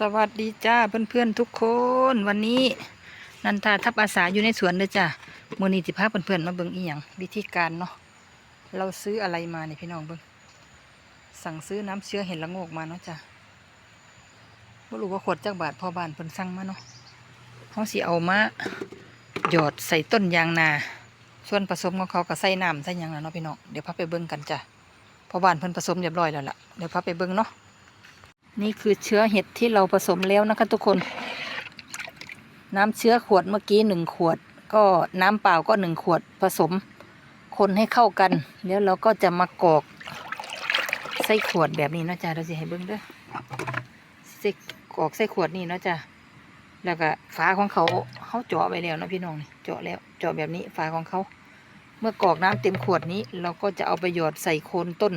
สวัสดีจ้าเพื่อนๆทุกคนวันนี้ นันทาทับอาสาอยู่ในสวนเลยจ้ามือนีสิพาเพื่อนๆมาเบิ่งอีหยังวิธีการเนาะเราซื้ออะไรมาเนี่ยพี่น้องเบิ่งสั่งซื้อน้ำเชื้อเห็ดละโงกมาเนาะจ้าบ่รู้ว่าขวดจักบาทพอบานเพิ่นสั่งมาเนาะเขาสิเอามาหยอดใส่ต้นยางนา ส่วนผสมของเขาก็ใส่น้ำใส่ยังแล้วเนาะพี่น้องเดี๋ยวพาไปเบิ่งกันจ้าพอบานเพิ่นผสมเรียบร้อยแล้วล่ะเดี๋ยวพาไปเบิ่งเนาะ นี่คือเชื้อเห็ดที่เราผสมแล้วนะคะทุกคน น้ำเชื้อขวดเมื่อกี้หนึ่งขวด ก็น้ำเปล่าก็หนึ่งขวดผสม คนให้เข้ากัน แล้วเราก็จะมากรอกใส่ขวดแบบนี้นะจ๊ะเราจะให้เบิ้งเด้อใส่กรอกใส่ขวดนี่นะจ๊ะแล้วก็ฝาของเขาเขาเจาะไปแล้วนะพี่น้องเจาะแล้วเจาะแบบนี้ฝาของเขา เมื่อกอกน้ำเต็มขวดนี้ เราก็จะเอาไปหยอดใส่โคนต้น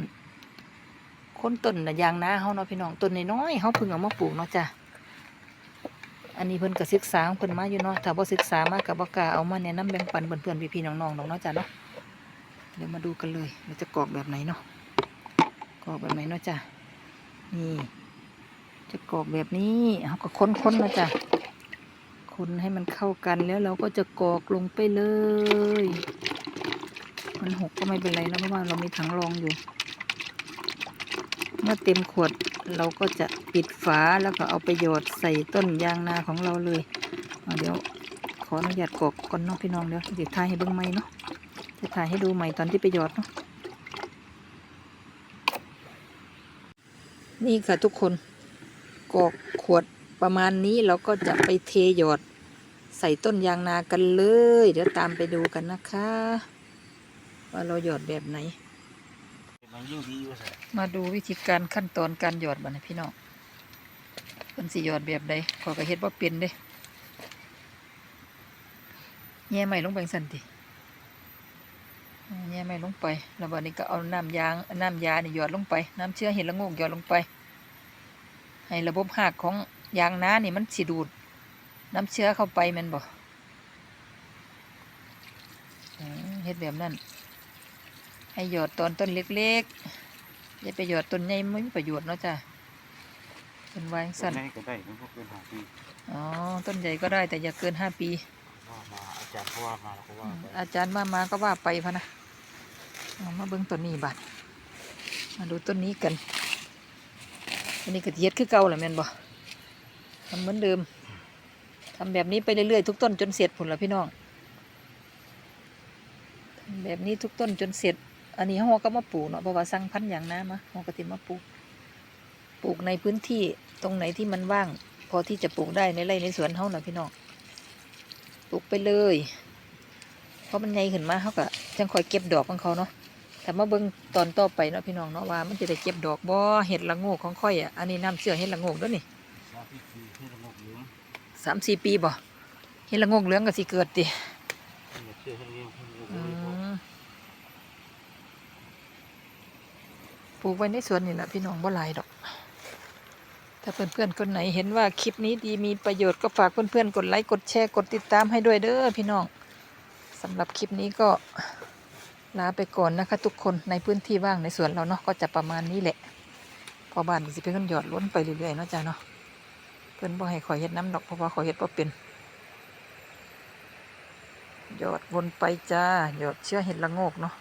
คนต้นน่ะยางนาเฮาเนาะพี่น้องต้นน้อยๆเฮาเพิ่งเอามาปลูกเนาะจ้ะอันนี้เพิ่นก็ศึกษาเพิ่นมาอยู่เนาะถ้าบ่ศึกษามาก็บ่กล้าเอามาแนะนำแบ่งปันเพื่อนๆพี่ๆน้องๆดอกเนาะจ้ะเนาะเดี๋ยวมาดูกันเลยเราจะกรอกแบบไหนเนาะกรอกแบบไหนเนาะจ้ะนี่ จะกรอกแบบนี้เฮาก็ค้นๆเนาะจ้ะคนให้มันเข้ากันแล้วเราก็จะกรอกลงไปเลย มันหกก็ไม่เป็นไรนะเพราะว่าเรามีถังรองอยู่ มื่อเต็มขวดเราก็จะปิดฝาแล้วก็เอาไปหยอดใส่ต้นยางนาของเราเลยเดี๋ยวขออนุญาตกอกก่อนเนาะพี่น้องเดี๋ยวเดี๋ยวถ่ายให้เบิ่งใหม่เนาะจะถ่ายให้ดูใหม่ตอนที่ไปหยอดเนาะนี่ค่ะทุกคนกอกขวดประมาณนี้เราก็จะไปเทหยอดใส่ต้นยางนากันเลย เดี๋ยวตามไปดูกันนะคะ ว่าเราหยอดแบบไหน มันยิ่งดีว่าสิมาดูวิธีการขั้นตอนการหยอดบัดนะพี่น้องเป็นสิหยอดแบบใดขอยก็เฮ็ดว่าเป็นเด้แง่ไม่ลงไปสั่นติแง่ไม่ลงไป แล้วบัดนี้ก็เอาน้ำยางน้ำยานี่หยอดลงไป น้ำเชื้อเห็ดละโงกหยอดลงไป ให้ระบบหักของยางน้านี่มันสิดูด น้ำเชื้อเข้าไปแมันบ่เฮ็ดแบบนั้น ให้หยอดตอนต้นเล็กๆอย่าไปหยอดต้นใหญ่ไม่มีประโยชน์เนาะจ้ะเป็นวางสั้นได้ก็ได้มันก็เกินหาปีอ๋อต้นใหญ่ก็ได้แต่อย่าเกินห้าปีว่ามาอาจารย์เขาว่ามาเขาว่าไปอาจารย์มามาก็ว่าไปพะนะเอามาเบิ่งต้นนี้บัดมาดูต้นนี้กันอันนี้ก็เฮ็ดคือเก่าแหละแม่นบ่ทำเหมือนเดิมทำแบบนี้ไปเรื่อยๆทุกต้นจนเสร็จผลละพี่น้องทำแบบนี้ทุกต้นจนเสร็จ อันนี้เราก็มาปลูกเนาะเพราะว่าสั่งพันธุ์อย่างน้ำมาเราก็ติมาปลูก ปลูกในพื้นที่ตรงไหนที่มันว่าง พอที่จะปลูกได้ในไร่ในสวนเฮาน่ะพี่น้องปลูกไปเลย เพราะมันใหญ่ขึ้นมาเขาก็จังคอยเก็บดอกของเขาเนาะแต่มาเบิ่งตอนต่อไปเนาะพี่น้องเนาะว่ามันจะได้เก็บดอกบ่เห็ดละโงกของค่อยอะอันนี้น้ำเชื่อเห็ดละโงกด้วยนี่ชาพิธีให้ระบบเหลืองสามสี่ปีบ่เห็ดละโงกเหลืองก็สิเกิดติ ให้เชื่อให้เลี้ยงให้ระบบ อื เหลือง มป ลูกไว้ในสวนนี่แหละพี่น้องบ่หลายดอก ถ้าเพื่อนๆคนไหนเห็นว่าคลิปนี้ดีมีประโยชน์ก็ฝากเพื่อนๆกดไลค์กดแชร์กดติดตามให้ด้วยเด้อพี่น้องสำหรับคลิปนี้ก็ลาไปก่อนนะคะ ทุกคนในพื้นที่ว่างในสวนเราเนาะก็จะประมาณนี้แหละ พอบ้านสิเป็นคนหยอดล้นไปเรื่อยๆเนาะจ้าเนาะเพื่อนบ่ให้ข่อยเฮ็ดน้ำดอกเพราะว่าข่อยเฮ็ดบ่เป็นหยอดวนไปจ้าหยอดเชื้อเห็ดละโงกเนาะ